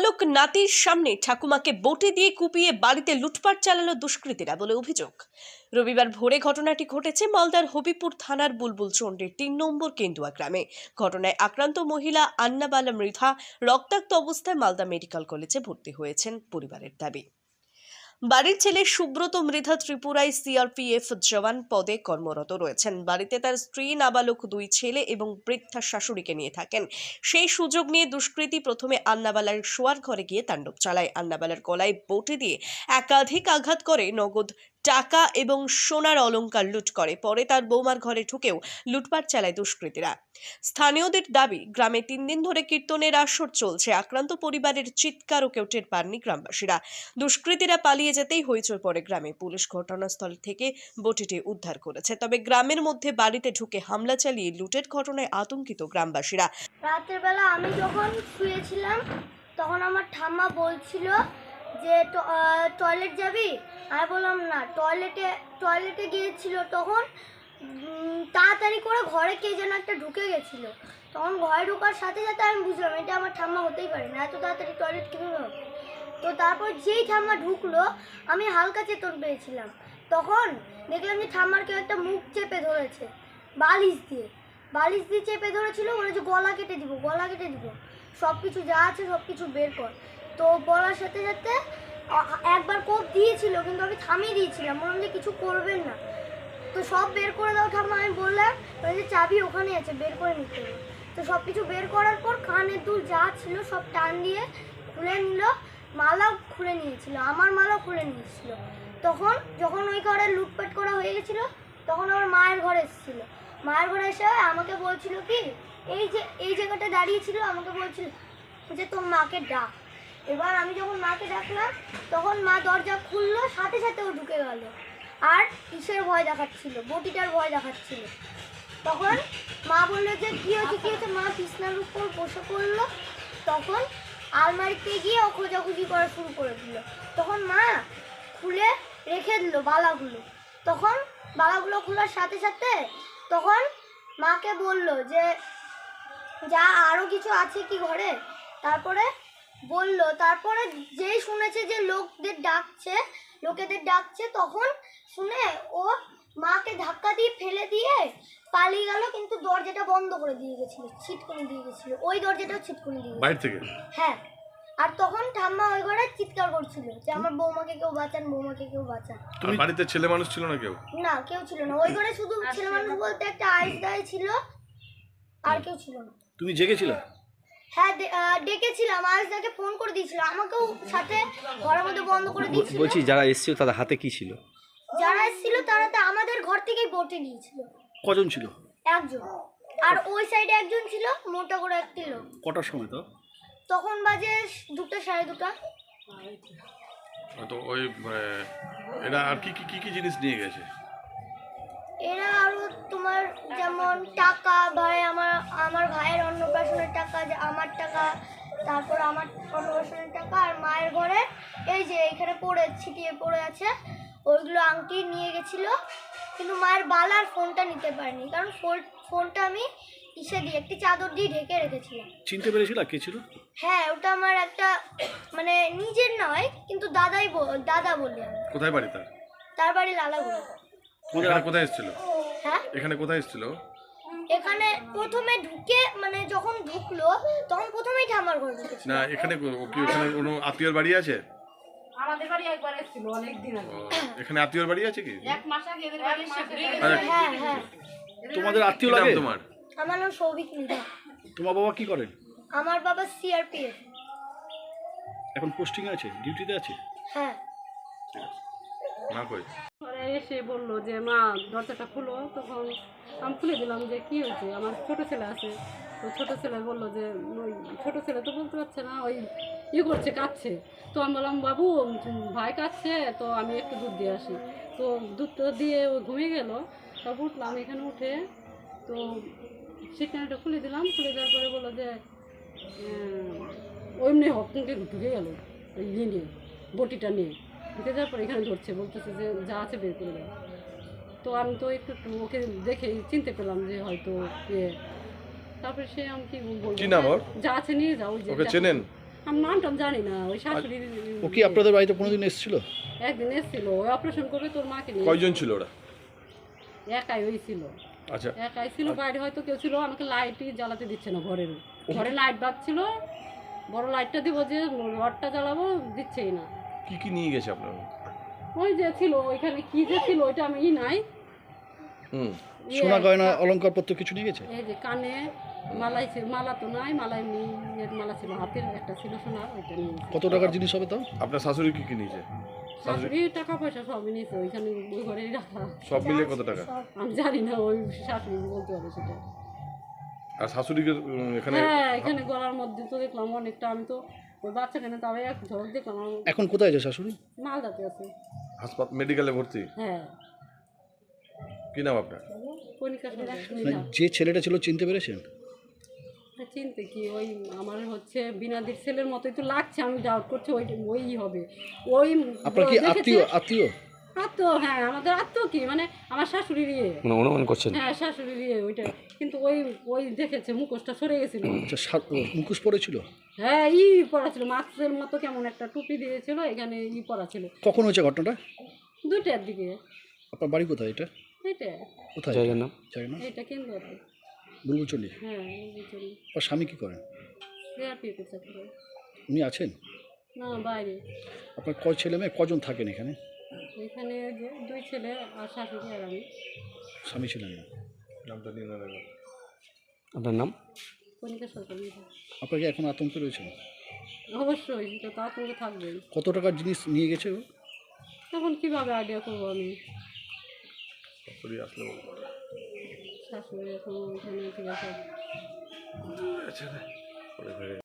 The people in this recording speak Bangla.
নাবালক নাতির সামনে ঠাকুমাকে বোটে দিয়ে কুপিয়ে বাড়িতে লুটপাট চালালো দুষ্কৃতীরা বলে অভিযোগ। রবিবার ভোরে ঘটনাটি ঘটেছে মালদার হবিপুর থানার বুলবুল চন্ডের তিন নম্বর কেন্দুয়া গ্রামে। ঘটনায় আক্রান্ত মহিলা আন্নাবালা মৃধা রক্তাক্ত অবস্থায় মালদা মেডিকেল কলেজে ভর্তি হয়েছেন পরিবারের দাবি। বাড়ির ছেলে সুব্রত মৃধা ত্রিপুরায় সিআরপিএফ জওয়ান পদে কর্মরত রয়েছেন। বাড়িতে তার স্ত্রী নাবালক দুই ছেলে এবং বৃদ্ধা শাশুড়িকে নিয়ে থাকেন। সেই সুযোগ নিয়ে দুষ্কৃতী প্রথমে আন্নাবালার শোয়ার ঘরে গিয়ে তাণ্ডব চালায়। আন্নাবালার গলায় বটে দিয়ে একাধিক আঘাত করে নগদ টাকা এবং সোনার অলংকার লুট করে। পরে তার বৌমার ঘরে ঢুকেও লুটপাট চালায় দুষ্কৃতীরা। স্থানীয়দের দাবি, গ্রামে তিন দিন ধরে কীর্তনের আসর চলছে। আক্রান্ত পরিবারের চিৎকারও কেউ টের পাননি গ্রামবাসীরা। দুষ্কৃতীরা পালিয়ে যেতেই হইচই পড়ে গ্রামে। পুলিশ ঘটনাস্থল থেকে বটিটি উদ্ধার করেছে। তবে গ্রামের মধ্যে বাড়িতে ঢুকে হামলা চালিয়ে লুটের ঘটনায় আতঙ্কিত গ্রামবাসীরা। রাতের বেলা আমি যখন শুয়েছিলাম, তখন আমার ঠাম্মা বলছিল যে টয়লেট যাবি? আমি বললাম, না টয়লেটে টয়লেটে গিয়েছিল তখন তাড়াতাড়ি করে ঘরে কে যেন একটা ঢুকে গেছিল। তখন ঘরে ঢোকার সাথে সাথে আমি বুঝলাম, এটা আমার ঠাম্মা হতেই পারে, না এত তাড়াতাড়ি টয়লেট কীভাবে হবে? তো তারপর যেই ঠাম্মা ঢুকলো, আমি হালকা চেতন পেয়েছিলাম। তখন দেখলাম যে ঠাম্মার কেউ একটা মুখ চেপে ধরেছে, বালিশ দিয়ে। বালিশ দিয়ে চেপে ধরেছিল বলে যে গলা কেটে দিব, গলা কেটে দিব। সব কিছু যা আছে সব কিছু বের কর। তো বলার সাথে সাথে একবার কোপ দিয়েছিল, কিন্তু আমি থামিয়ে দিয়েছিলাম। বললাম যে কিছু করবেন না। তো সব বের করে দাও ঠাম্মা আমি বললাম বলে যে চাবি ওখানে আছে, বের করে নিতে তো সব কিছু বের করার পর কানের দুল যা ছিল সব টান দিয়ে খুলে নিল, মালাও খুলে নিয়েছিল, আমার মালাও খুলে নিয়েছিল। তখন যখন ওই ঘরে লুটপাট করা হয়ে গেছিল, তখন আমার মায়ের ঘরে এসেছিল। মায়ের ঘরে এসে আমাকে বলছিল কি, এই যে, এই জায়গাটা দাঁড়িয়ে ছিল, আমাকে বলছিল যে তোর মাকে ডাক। এবার আমি যখন মাকে ডাকলাম, তখন মা দরজা খুললো, সাথে সাথে ও ঢুকে গেল। আর কিসের ভয় দেখাচ্ছিল? বটিটার ভয় দেখাচ্ছিল। তখন মা বলল যে, কী হয়েছে কী হয়েছে? মা বিছনার উপর বসে পড়ল। তখন আলমারিতে গিয়ে ও খোঁজাখুঁজি করা শুরু করে দিল। তখন মা খুলে রেখে দিল বালাগুলো। তখন বালাগুলো খোলার সাথে সাথে তখন মাকে বলল যে, যা আরও কিছু আছে কি ঘরে? তারপরে বলল তারপরে যেই শুনেছে যে লোকদের ডাকছে লোকেদের ডাকছে তখন শুনে ও মাকে ধাক্কা দিয়ে ফেলে দিয়ে পালিয়ে গেল কিন্তু দরজাটা বন্ধ করে দিয়ে গেছিল ছিটকুনি দিয়ে গেছিল। ওই দরজাটাও ছিটকুনি দিয়ে। বাইরে থেকে? হ্যাঁ। আর তখন ঠাম্মা ওই ঘরে চিৎকার করছিল যে আমার বৌমাকে কেউ বাঁচান বৌমাকে কেউ বাঁচান। আর বাড়িতে ছেলে মানুষ ছিল না কেউ? না কেউ ছিল না। ওই ঘরে শুধু ছেলে মানুষ বলতে একটা আইস দায় ছিল আর কেউ ছিল না। তুমি জেগেছিল? হ্যাঁ ডে- ডেকেছিলাম আইস দাকে ফোন করে দিয়েছিল আমাকেও সাথে ঘরের মধ্যে বন্ধ করে দিয়েছিল। বলছি যারা এসেছিল তাদের হাতে কি ছিল? যারা এসেছিল তারা তো আমাদের ঘর থেকেই বটে নিয়েছিল। কজন ছিল? একজন। আর ওই সাইডে একজন ছিল মোটা করে একটি লোক। কটার সময় তো? তখন বাজে দুটো সাড়ে দুটা। তো ওই মানে, এরা আর কি কি কি কি জিনিস নিয়ে গেছে? এরা আরও তোমার যেমন টাকা ভাই আমার আমার ভাইয়ের অন্নপ্রাশনের টাকা যে আমার টাকা তারপর আমার অন্নপ্রাশনের টাকা আর মায়ের ঘরে এই যে এখানে পড়ে ছিটিয়ে পড়ে আছে ওইগুলো আংটি নিয়ে গেছিল। কিন্তু মায়ের বালার ফোনটা নিতে পারিনি কারণ ফোন- ফোনটা আমি ইসে দিয়ে একটি চাদর দিয়ে ঢেকে রেখেছিলাম। চিনতে পেরেছিল কে ছিল? হ্যাঁ ওটা আমার একটা মানে নিজের নয় কিন্তু দাদাই দাদা বলি। আমি কোথায় বাড়ি তার? তার বাড়ি লালাগুড়া কোথায় এসেছিল? হ্যাঁ? এখানে কোথায় এসেছিল? এখানে প্রথমে ঢুকে মানে যখন ঢুকলো তখন প্রথমেই ঠামার ঘরে ঢুকেছিল। না এখানে ও কি ওখানে কোনো আত্মীয়র বাড়ি আছে? আমাদের বাড়ি একবার এসেছিল অনেক দিন আগে এখানে আত্মীয়র বাড়ি আছে কি? এক মাস আগে এদের বাড়ি হ্যাঁ হ্যাঁ। তোমাদের আত্মীয় লাগে? তোমার? আমার নাম সৌভিক মৃধা তোমার বাবা কি করেন? আমার বাবা সিআরপিএফ এখন পোস্টিং আছে? ডিউটিতে আছে? হ্যাঁ। না কই? এসে বলল যে মা দরজাটা খুলো। তখন আমি খুলে দিলাম যে কি হয়েছে? আমার ছোট ছেলে আছে। তো ছোট ছেলে বলল যে ওই ছোট ছেলে তো বলতে পারছে না ওই ই করছে কাঁদছে। তো আমি বললাম বাবু ভাই কাঁদছে তো আমি একটু দুধ দিয়ে আসি। তো দুধটা দিয়ে ও ঘুমিয়ে গেল। তারপর উঠলাম এখানে উঠে তো সিটটা খুলে দিলাম। খুলে দেওয়ার পরে বলল যে উম, ওইমনি হককে ঢুকে গেল ইয়ে নিয়ে বটিটা নিয়ে। ঢুকে যাওয়ার পর এখানে ধরছে বলতেছে যে যা আছে বের করে দাও। তো আমি তো একটু একটু ওকে দেখে চিনতে পেলাম যে হয়তো ইয়ে তারপরে সে আমি কি বলব? কি নাম ওর? যা আছে নিয়ে যাও ওই যে ওকে চেনেন? আমি নাম টাম জানি না ওই শাশুড়ি ও কি আপনাদের বাড়িতে কোনোদিন এসেছিল? একদিন এসেছিল ওই অপারেশন করবে তোর মাকে নিয়ে কয়জন ছিল ওরা? একাই হয়েছিল আচ্ছা। একাই ছিল বাইরে হয়তো কেউ ছিল আমাকে লাইটই জ্বালাতে দিচ্ছে না ঘরের। ঘরে লাইট বাজছিল বড় লাইটটা দিব যে রডটা জ্বালাবো দিচ্ছেই না। কি কি নিয়ে গেছে আপনার? ওই যে ছিল ওইখানে কি যে ছিল ওইটা আমি ই নাই। হুম। ইয়ে সোনা গয়না অলংকার পত্র কিছু নিয়ে গেছে? এই যে কানে মালাই ছিল মালা তো নাই মালা এমনি ইয়ের মালা ছিল হাতের একটা ছিল সোনার ওইটা নিয়ে কত টাকার জিনিস হবে তাও আপনার শাশুড়ি কি কি নিয়েছে? শাশুড়ি টাকা পয়সা সবই নিয়েছে ওইখানে ওই ঘরেই রাখা। সব মিলিয়ে কত টাকা? আমি জানি না ওই শাশুড়ি বলতে পারে সেটা। আর শাশুড়িকে এখানে হ্যাঁ এখানে গলার মধ্যে তো দেখলাম অনেকটা আমি তো তবে এক দেখলাম এখন কোথায় আছে শাশুড়ি? মালদাতে আছে। হাসপাতাল মেডিকেলে ভর্তি? হ্যাঁ। কি নাম আপনার? কণিকা মানে যে ছেলেটা ছিল চিনতে পেরেছেন? চিনতে কি ওই আমার হচ্ছে বিনাদির ছেলের মতোই তো লাগছে আমি ডাউট করছি ওই ওই হবে। ওই আপনার কি আত্মীয় আত্মীয়? আত্মীয় হ্যাঁ আমাদের আত্মীয় কি? মানে আমার শাশুড়ির ইয়ে। মানে অনুমান করছেন? হ্যাঁ শাশুড়ির ইয়ে ওইটা। কিন্তু ওই ওই দেখেছে মুখোশটা সরে গেছিল। আচ্ছা মুখোশ পড়েছিল? হ্যাঁ ই পরা ছিল মাস্কের মতো কেমন একটা টুপি দিয়েছিল এখানে ই পরা ছিল কখন হয়েছে ঘটনাটা? দুইটার দিকে। আপনার বাড়ি কোথায় এটা? এইটা। কোথায় জায়গার নাম? জানি না এইটা কেন্দ্র বুলবুচন্ডি হ্যাঁ বুঝলি আপনার স্বামী কি করেন? করছে উনি আছেন? না বাইরে। আপনার কয় ছেলে মেয়ে কজন থাকেন এখানে? এখানে যে দুই ছেলে আর শাশুড়ি আর আমি। স্বামী ছিলেন না? নামটা নিয়ে আপনার নাম? কণিকা সরকার আপনার কি এখন আতঙ্কে রয়েছেন? অবশ্যই সেটা তো আতঙ্কে থাকবেই। কত টাকার জিনিস নিয়ে গেছে ও? তখন কীভাবে আইডিয়া করব আমি? শাশুড়ি আসলে শাশুড়ি এখন ওখানে ঠিক আছে। আচ্ছা পরে ফেরে